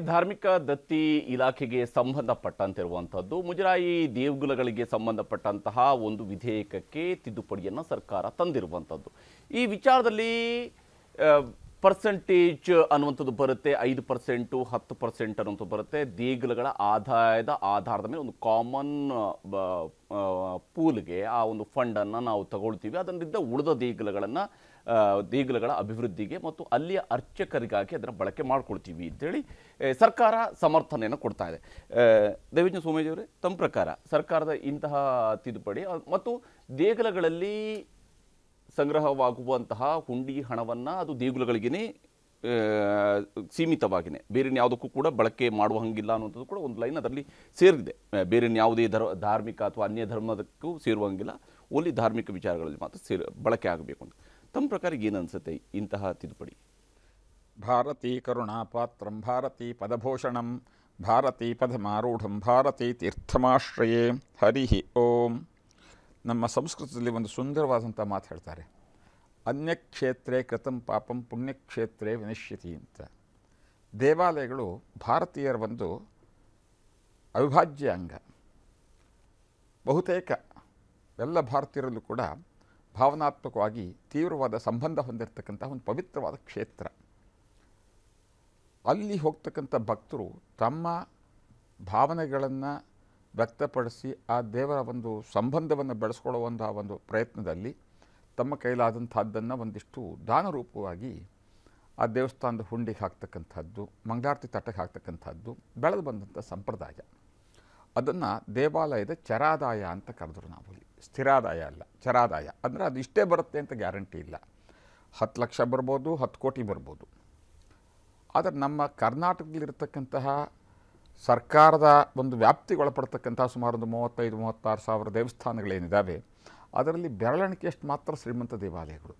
ಧಾರ್ಮಿಕ ದತ್ತಿ ಇಲಾಖೆಗೆ ಸಂಬಂಧಪಟ್ಟಂತಿರುವಂಥದ್ದು ಮುಜರಾಯಿ ದೇವಗುಲಗಳಿಗೆ ಸಂಬಂಧಪಟ್ಟಂತಹ ಒಂದು ವಿಧೇಯಕಕ್ಕೆ ತಿದ್ದುಪಡಿಯನ್ನು ಸರ್ಕಾರ ತಂದಿರುವಂಥದ್ದು. ಈ ವಿಚಾರದಲ್ಲಿ ಪರ್ಸೆಂಟೇಜ್ ಅನ್ನುವಂಥದ್ದು ಬರುತ್ತೆ, ಐದು ಪರ್ಸೆಂಟು ಹತ್ತು ಪರ್ಸೆಂಟ್ ಅನ್ನುವಂಥದ್ದು ಬರುತ್ತೆ. ದೇಗುಲಗಳ ಆದಾಯದ ಆಧಾರದ ಮೇಲೆ ಒಂದು ಕಾಮನ್ ಪೂಲ್ಗೆ ಆ ಒಂದು ಫಂಡನ್ನು ನಾವು ತಗೊಳ್ತೀವಿ. ಅದರಿಂದ ಉಳಿದ ದೇಗುಲಗಳನ್ನು ದೇಗುಲಗಳ ಅಭಿವೃದ್ಧಿಗೆ ಮತ್ತು ಅಲ್ಲಿಯ ಅರ್ಚಕರಿಗಾಗಿ ಅದನ್ನು ಬಳಕೆ ಮಾಡ್ಕೊಳ್ತೀವಿ ಅಂತೇಳಿ ಸರ್ಕಾರ ಸಮರ್ಥನೆಯನ್ನು ಕೊಡ್ತಾ ಇದೆ. ದೇವಜ್ಞ ಸೋಮೇಶ್ ಅವರೇ, ತಮ್ಮ ಪ್ರಕಾರ ಸರ್ಕಾರದ ಇಂತಹ ತಿದ್ದುಪಡಿ ಮತ್ತು ದೇಗುಲಗಳಲ್ಲಿ ಸಂಗ್ರಹವಾಗುವಂತಹ ಹುಂಡಿ ಹಣವನ್ನು ಅದು ದೇಗುಲಗಳಿಗೇ ಸೀಮಿತವಾಗಿನೇ. ಬೇರೆ ಯಾವುದಕ್ಕೂ ಕೂಡ ಬಳಕೆ ಮಾಡುವ ಹಂಗಿಲ್ಲ ಅನ್ನೋಂಥದ್ದು ಕೂಡ ಒಂದು ಲೈನ್ ಅದರಲ್ಲಿ ಸೇರಿದೆ. ಬೇರೆ ಯಾವುದೇ ಧರ್ ಧಾರ್ಮಿಕ ಅಥವಾ ಅನ್ಯ ಧರ್ಮದಕ್ಕೂ ಸೇರುವಂಗಿಲ್ಲ. ಓನ್ಲಿ ಧಾರ್ಮಿಕ ವಿಚಾರಗಳಲ್ಲಿ ಮಾತ್ರ ಸೇರಿ, ಬಳಕೆ ಆಗಬೇಕು ಅಂತ. ತಮ್ಮ ಪ್ರಕಾರ ಏನು ಅನಿಸುತ್ತೆ ಇಂತಹ ತಿದ್ದುಪಡಿ? ಭಾರತೀ ಕರುಣಾಪಾತ್ರಂ ಭಾರತೀ ಪದಭೂಷಣಂ, ಭಾರತೀ ಪದಮಾರೂಢಂ, ಭಾರತೀ ತೀರ್ಥಮಾಶ್ರಯೇ ಹರಿ ಓಂ. ನಮ್ಮ ಸಂಸ್ಕೃತದಲ್ಲಿ ಒಂದು ಸುಂದರವಾದಂಥ ಮಾತು ಹೇಳ್ತಾರೆ. ಅನ್ಯಕ್ಷೇತ್ರೇ ಕೃತಂ ಪಾಪಂ ಪುಣ್ಯಕ್ಷೇತ್ರೇ ವಿನಶ್ಯತಿ ಅಂತ. ದೇವಾಲಯಗಳು ಭಾರತೀಯರ ಒಂದು ಅವಿಭಾಜ್ಯ ಅಂಗ. ಬಹುತೇಕ ಎಲ್ಲ ಭಾರತೀಯರಲ್ಲೂ ಕೂಡ ಭಾವನಾತ್ಮಕವಾಗಿ ತೀವ್ರವಾದ ಸಂಬಂಧ ಹೊಂದಿರತಕ್ಕಂಥ ಒಂದು ಪವಿತ್ರವಾದ ಕ್ಷೇತ್ರ. ಅಲ್ಲಿ ಹೋಗ್ತಕ್ಕಂಥ ಭಕ್ತರು ತಮ್ಮ ಭಾವನೆಗಳನ್ನು ವ್ಯಕ್ತಪಡಿಸಿ ಆ ದೇವರ ಒಂದು ಸಂಬಂಧವನ್ನು ಬೆಳೆಸ್ಕೊಳ್ಳುವಂತಹ ಒಂದು ಪ್ರಯತ್ನದಲ್ಲಿ ತಮ್ಮ ಕೈಲಾದಂಥದ್ದನ್ನು ಒಂದಿಷ್ಟು ದಾನ ರೂಪವಾಗಿ ಆ ದೇವಸ್ಥಾನದ ಹುಂಡಿಗೆ ಹಾಕ್ತಕ್ಕಂಥದ್ದು, ಮಂಗಳಾರತಿ ತಟ್ಟಕ್ಕೆ ಹಾಕ್ತಕ್ಕಂಥದ್ದು, ಬೆಳೆದು ಬಂದಂಥ ಸಂಪ್ರದಾಯ. ಅದನ್ನು ದೇವಾಲಯದ ಚರಾದಾಯ ಅಂತ ಕರೆದ್ರು ನಾವು ಇಲ್ಲಿ ಸ್ಥಿರಾದಾಯ ಅಲ್ಲ, ಚರಾದಾಯ. ಅಂದರೆ ಅದು ಇಷ್ಟೇ ಬರುತ್ತೆ ಅಂತ ಗ್ಯಾರಂಟಿ ಇಲ್ಲ. ಹತ್ತು ಲಕ್ಷ ಬರ್ಬೋದು, ಹತ್ತು ಕೋಟಿ ಬರ್ಬೋದು. ಆದರೆ ನಮ್ಮ ಕರ್ನಾಟಕದಲ್ಲಿರ್ತಕ್ಕಂತಹ ಸರ್ಕಾರದ ಒಂದು ವ್ಯಾಪ್ತಿಗೆ ಒಳಪಡ್ತಕ್ಕಂಥ ಸುಮಾರು ಒಂದು ಮೂವತ್ತೈದು, ಮೂವತ್ತಾರು ಸಾವಿರ ದೇವಸ್ಥಾನಗಳೇನಿದ್ದಾವೆ ಅದರಲ್ಲಿ ಬೆರಳೆಣಿಕೆಯಷ್ಟು ಮಾತ್ರ ಶ್ರೀಮಂತ ದೇವಾಲಯಗಳು.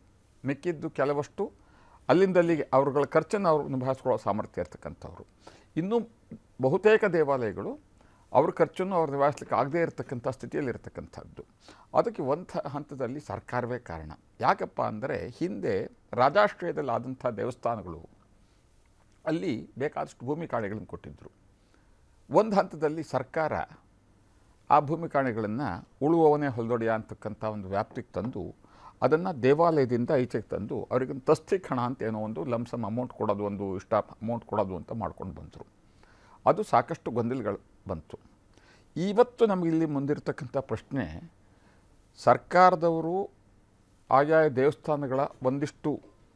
ಮಿಕ್ಕಿದ್ದು ಕೆಲವಷ್ಟು ಅಲ್ಲಿಂದಲ್ಲಿಗೆ ಅವರುಗಳ ಖರ್ಚನ್ನು ಅವರು ನಿಭಾಯಿಸ್ಕೊಳ್ಳೋ ಸಾಮರ್ಥ್ಯ ಇರ್ತಕ್ಕಂಥವ್ರು. ಇನ್ನೂ ಬಹುತೇಕ ದೇವಾಲಯಗಳು ಅವ್ರ ಖರ್ಚನ್ನು ಅವ್ರು ನಿಭಾಯಿಸ್ಲಿಕ್ಕೆ ಆಗದೇ ಇರತಕ್ಕಂಥ ಸ್ಥಿತಿಯಲ್ಲಿ ಇರತಕ್ಕಂಥದ್ದು ಅದಕ್ಕೆ ಒಂದು ಹಂತದಲ್ಲಿ ಸರ್ಕಾರವೇ ಕಾರಣ. ಯಾಕಪ್ಪ ಅಂದರೆ ಹಿಂದೆ ರಾಜಾಶ್ರಯದಲ್ಲಿ ಆದಂಥ ದೇವಸ್ಥಾನಗಳು ಅಲ್ಲಿ ಬೇಕಾದಷ್ಟು ಭೂಮಿ ಕಾಳೆಗಳನ್ನು ಕೊಟ್ಟಿದ್ದರು. ಒಂದು ಹಂತದಲ್ಲಿ ಸರ್ಕಾರ ಆ ಭೂಮಿ ಕಾಣೆಗಳನ್ನು ಉಳುವವನೇ ಹೊಲದೊಡೆಯ ಅಂತಕ್ಕಂಥ ಒಂದು ವ್ಯಾಪ್ತಿಗೆ ತಂದು ಅದನ್ನು ದೇವಾಲಯದಿಂದ ಈಚೆಗೆ ತಂದು ಅವರಿಗೆ ತಸ್ತಿಕ್ ಹಣ ಅಂತ ಏನೋ ಒಂದು ಲಮ್ಸಮ್ ಅಮೌಂಟ್ ಕೊಡೋದು, ಒಂದು ಇಷ್ಟ ಅಮೌಂಟ್ ಕೊಡೋದು ಅಂತ ಮಾಡ್ಕೊಂಡು ಬಂದರು. ಅದು ಸಾಕಷ್ಟು ಗೊಂದಲಗಳು ಬಂತು. ಇವತ್ತು ನಮಗಿಲ್ಲಿ ಮುಂದಿರ್ತಕ್ಕಂಥ ಪ್ರಶ್ನೆ, ಸರ್ಕಾರದವರು ಆಯಾಯ ದೇವಸ್ಥಾನಗಳ ಒಂದಿಷ್ಟು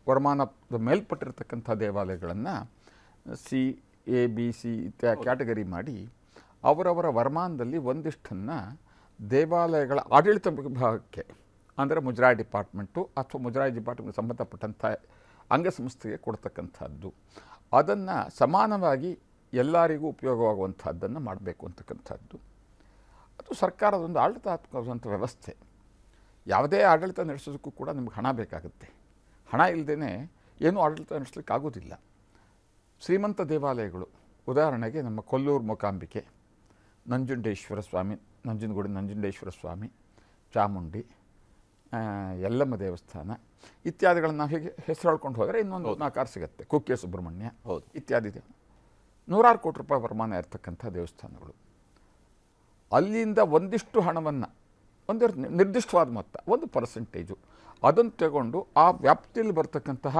ವರಮಾನದ ಮೇಲ್ಪಟ್ಟಿರ್ತಕ್ಕಂಥ ದೇವಾಲಯಗಳನ್ನು ಸಿ ಎ ಬಿ ಸಿ ಇತ್ಯಾ ಕ್ಯಾಟಗರಿ ಮಾಡಿ ಅವರವರ ವರಮಾನದಲ್ಲಿ ಒಂದಿಷ್ಟನ್ನು ದೇವಾಲಯಗಳ ಆಡಳಿತ ವಿಭಾಗಕ್ಕೆ ಅಂದರೆ ಮುಜರಾಯಿ ಡಿಪಾರ್ಟ್ಮೆಂಟು ಅಥವಾ ಮುಜರಾಯಿ ಡಿಪಾರ್ಟ್ಮೆಂಟ್ಗೆ ಸಂಬಂಧಪಟ್ಟಂಥ ಅಂಗಸಂಸ್ಥೆಗೆ ಕೊಡ್ತಕ್ಕಂಥದ್ದು. ಅದನ್ನು ಸಮಾನವಾಗಿ ಎಲ್ಲರಿಗೂ ಉಪಯೋಗವಾಗುವಂಥದ್ದನ್ನು ಮಾಡಬೇಕು ಅಂತಕ್ಕಂಥದ್ದು. ಅದು ಸರ್ಕಾರದೊಂದು ಆಡಳಿತಾತ್ಮಕವಾದಂಥ ವ್ಯವಸ್ಥೆ. ಯಾವುದೇ ಆಡಳಿತ ನಡೆಸೋದಕ್ಕೂ ಕೂಡ ನಿಮ್ಗೆ ಹಣ ಬೇಕಾಗುತ್ತೆ. ಹಣ ಇಲ್ಲದೇ ಏನೂ ಆಡಳಿತ ನಡೆಸಲಿಕ್ಕೆ ಆಗೋದಿಲ್ಲ ಶ್ರೀಮಂತ ದೇವಾಲಯಗಳು. ಉದಾಹರಣೆಗೆ ನಮ್ಮ ಕೊಲ್ಲೂರು ಮೂಕಾಂಬಿಕೆ ನಂಜುಂಡೇಶ್ವರ ಸ್ವಾಮಿ ನಂಜನಗೂಡಿ ನಂಜುಂಡೇಶ್ವರ ಸ್ವಾಮಿ ಚಾಮುಂಡಿ ಯಲ್ಲಮ್ಮ ದೇವಸ್ಥಾನ ಇತ್ಯಾದಿಗಳನ್ನು ಹೀಗೆ ಹೆಸರು ಹೇಳ್ಕೊಂಡು ಹೋದರೆ ಇನ್ನೊಂದು ನಾಲ್ಕಾರು ಸಿಗುತ್ತೆ. ಕುಕ್ಕೆ ಸುಬ್ರಹ್ಮಣ್ಯ ಹೌದು. ಇತ್ಯಾದಿ ದೇವ ನೂರಾರು ಕೋಟಿ ರೂಪಾಯಿ ವರಮಾನ ಇರತಕ್ಕಂಥ ದೇವಸ್ಥಾನಗಳು. ಅಲ್ಲಿಂದ ಒಂದಿಷ್ಟು ಹಣವನ್ನು ಒಂದು ನಿರ್ದಿಷ್ಟವಾದ ಮೊತ್ತ, ಒಂದು ಪರ್ಸೆಂಟೇಜು ಅದನ್ನು ತಗೊಂಡು ಆ ವ್ಯಾಪ್ತಿಯಲ್ಲಿ ಬರ್ತಕ್ಕಂತಹ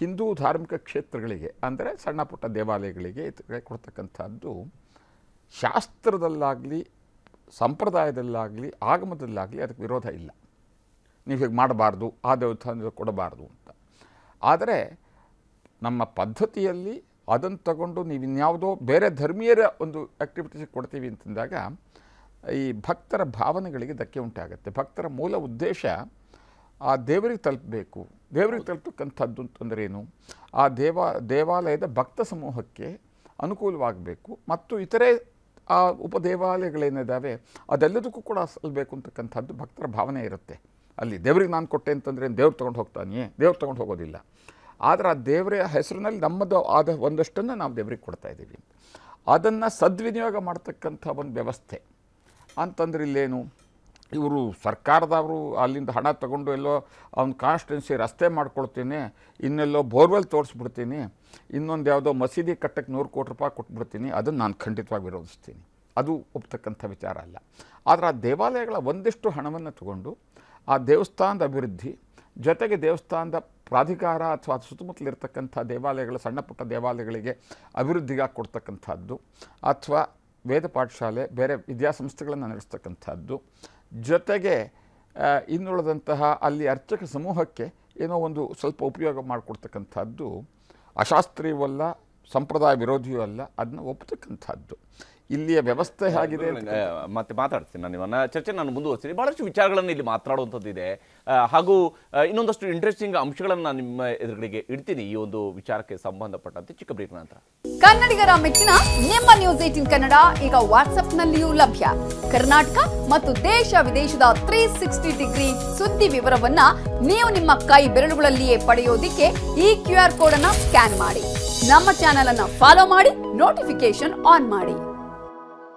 ಹಿಂದೂ ಧಾರ್ಮಿಕ ಕ್ಷೇತ್ರಗಳಿಗೆ, ಅಂದರೆ ಸಣ್ಣ ಪುಟ್ಟ ದೇವಾಲಯಗಳಿಗೆ ಕೊಡ್ತಕ್ಕಂಥದ್ದು ಶಾಸ್ತ್ರದಲ್ಲಾಗಲಿ, ಸಂಪ್ರದಾಯದಲ್ಲಾಗಲಿ, ಆಗಮದಲ್ಲಾಗಲಿ ಅದಕ್ಕೆ ವಿರೋಧ ಇಲ್ಲ. ನೀವು ಹೀಗೆ ಮಾಡಬಾರ್ದು, ಆ ದೇವಸ್ಥಾನ ಕೊಡಬಾರ್ದು ಅಂತ. ಆದರೆ ನಮ್ಮ ಪದ್ಧತಿಯಲ್ಲಿ ಅದನ್ನು ತಗೊಂಡು ನೀವು ಇನ್ಯಾವುದೋ ಬೇರೆ ಧರ್ಮೀಯರ ಒಂದು ಆ್ಯಕ್ಟಿವಿಟೀಸ್ ಕೊಡ್ತೀವಿ ಅಂತಂದಾಗ ಈ ಭಕ್ತರ ಭಾವನೆಗಳಿಗೆ ಧಕ್ಕೆ ಉಂಟಾಗುತ್ತೆ. ಭಕ್ತರ ಮೂಲ ಉದ್ದೇಶ ಆ ದೇವರಿಗೆ ತಲುಪಬೇಕು. ದೇವರಿಗೆ ತಲುಪತಕ್ಕಂಥದ್ದು ಅಂತಂದ್ರೆ ಏನು? ಆ ದೇವ ದೇವಾಲಯದ ಭಕ್ತ ಸಮೂಹಕ್ಕೆ ಅನುಕೂಲವಾಗಬೇಕು. ಮತ್ತು ಇತರೆ ಆ ಉಪದೇವಾಲಯಗಳೇನಿದ್ದಾವೆ ಅದೆಲ್ಲದಕ್ಕೂ ಕೂಡ ಸಲ್ಲಬೇಕು ಅಂತಕ್ಕಂಥದ್ದು ಭಕ್ತರ ಭಾವನೆ ಇರುತ್ತೆ. ಅಲ್ಲಿ ದೇವ್ರಿಗೆ ನಾನು ಕೊಟ್ಟೆ ಅಂತಂದರೆ ದೇವ್ರು ತೊಗೊಂಡು ಹೋಗ್ತಾನೆಯೇ ದೇವ್ರು ತೊಗೊಂಡು ಹೋಗೋದಿಲ್ಲ. ಆದರೆ ಆ ದೇವರ ಹೆಸರಿನಲ್ಲಿ ನಮ್ಮದು ಆದ ಒಂದಷ್ಟನ್ನು ನಾವು ದೇವ್ರಿಗೆ ಕೊಡ್ತಾ ಇದ್ದೀವಿ. ಅದನ್ನು ಸದ್ವಿನಿಯೋಗ ಮಾಡ್ತಕ್ಕಂಥ ಒಂದು ವ್ಯವಸ್ಥೆ. ಅಂತಂದ್ರೆ ಇಲ್ಲೇನು ಇವರು ಸರ್ಕಾರದವರು ಅಲ್ಲಿಂದ ಹಣ ತಗೊಂಡು ಎಲ್ಲೋ ಅವ್ನ ಕಾನ್ಸ್ಟಿಟ್ಯೂನ್ಸಿ ರಸ್ತೆ ಮಾಡ್ಕೊಳ್ತೀನಿ, ಇನ್ನೆಲ್ಲೋ ಬೋರ್ವೆಲ್ ತೋರಿಸ್ಬಿಡ್ತೀನಿ, ಇನ್ನೊಂದು ಯಾವುದೋ ಮಸೀದಿ ಕಟ್ಟಕ್ಕೆ ನೂರು ಕೋಟಿ ರೂಪಾಯಿ ಕೊಟ್ಬಿಡ್ತೀನಿ, ಅದನ್ನು ನಾನು ಖಂಡಿತವಾಗಿ ವಿರೋಧಿಸ್ತೀನಿ. ಅದು ಒಪ್ತಕ್ಕಂಥ ವಿಚಾರ ಅಲ್ಲ. ಆದರೆ ಆ ದೇವಾಲಯಗಳ ಒಂದಿಷ್ಟು ಹಣವನ್ನು ತಗೊಂಡು, ಆ ದೇವಸ್ಥಾನದ ಅಭಿವೃದ್ಧಿ, ಜೊತೆಗೆ ದೇವಸ್ಥಾನದ ಪ್ರಾಧಿಕಾರ ಅಥವಾ ಸುತ್ತಮುತ್ತಲಿರ್ತಕ್ಕಂಥ ದೇವಾಲಯಗಳ ಸಣ್ಣ ಪುಟ್ಟ ದೇವಾಲಯಗಳಿಗೆ ಅಭಿವೃದ್ಧಿಗಾಗಿ ಕೊಡ್ತಕ್ಕಂಥದ್ದು, ಅಥವಾ ವೇದ ಪಾಠಶಾಲೆ ಬೇರೆ ವಿದ್ಯಾಸಂಸ್ಥೆಗಳನ್ನು ನಡೆಸ್ತಕ್ಕಂಥದ್ದು. ಜೊತೆಗೆ ಇನ್ನುಳಿದಂತಹ ಅಲ್ಲಿ ಅರ್ಚಕ ಸಮೂಹಕ್ಕೆ ಏನೋ ಒಂದು ಸ್ವಲ್ಪ ಉಪಯೋಗ ಮಾಡಿಕೊಡ್ತಕ್ಕಂಥದ್ದು. ಅಶಾಸ್ತ್ರೀಯವಲ್ಲ, ಸಂಪ್ರದಾಯ ವಿರೋಧಿಯೂ ಅಲ್ಲ, ಅದನ್ನ ಒಪ್ಪತಕ್ಕಂಥದ್ದು ಇಲ್ಲಿಯ ವ್ಯವಸ್ಥೆ ಹೇಗಿದೆ ಮತ್ತೆ ಮಾತಾಡ್ತೀನಿ ನಾನು ಇವನ್ನ ಚರ್ಚೆ ನಾನು ಮುಂದುವರಿಸ್ತೀನಿ. ಬಹಳಷ್ಟು ವಿಚಾರಗಳನ್ನು ಇಲ್ಲಿ ಮಾತಾಡುವಂಥದ್ದು ಇದೆ. ಹಾಗೂ ಇನ್ನೊಂದಷ್ಟು ಇಂಟ್ರೆಸ್ಟಿಂಗ್ ಅಂಶಗಳನ್ನು ನಿಮ್ಮ ಎದುರುಗಳಿಗೆ ಇಡ್ತೀನಿ ಈ ಒಂದು ವಿಚಾರಕ್ಕೆ ಸಂಬಂಧಪಟ್ಟಂತೆ ಚಿಕ್ಕ ಬ್ರೇಕ್ ನಂತರ. ಕನ್ನಡಿಗರ ಮೆಚ್ಚಿನ ನಿಮ್ಮ ನ್ಯೂಸ್ ಏಟಿನ್ ಕನ್ನಡ ಈಗ ವಾಟ್ಸ್ಆಪ್ನಲ್ಲಿಯೂ ಲಭ್ಯ. ಕರ್ನಾಟಕ ಮತ್ತು ದೇಶ ವಿದೇಶದ ತ್ರೀ ಸಿಕ್ಸ್ಟಿ ಡಿಗ್ರಿ ಸುದ್ದಿ ವಿವರವನ್ನ ನೀವು ನಿಮ್ಮ ಕೈ ಬೆರಳುಗಳಲ್ಲಿಯೇ ಪಡೆಯೋದಿಕ್ಕೆ ಈ ಕ್ಯೂ ಆರ್ ಕೋಡ್ ಅನ್ನ ಸ್ಕ್ಯಾನ್ ಮಾಡಿ. ನಮ್ಮ ಚಾನೆಲ್ ಅನ್ನ ಫಾಲೋ ಮಾಡಿ ನೋಟಿಫಿಕೇಶನ್ ಆನ್ ಮಾಡಿ.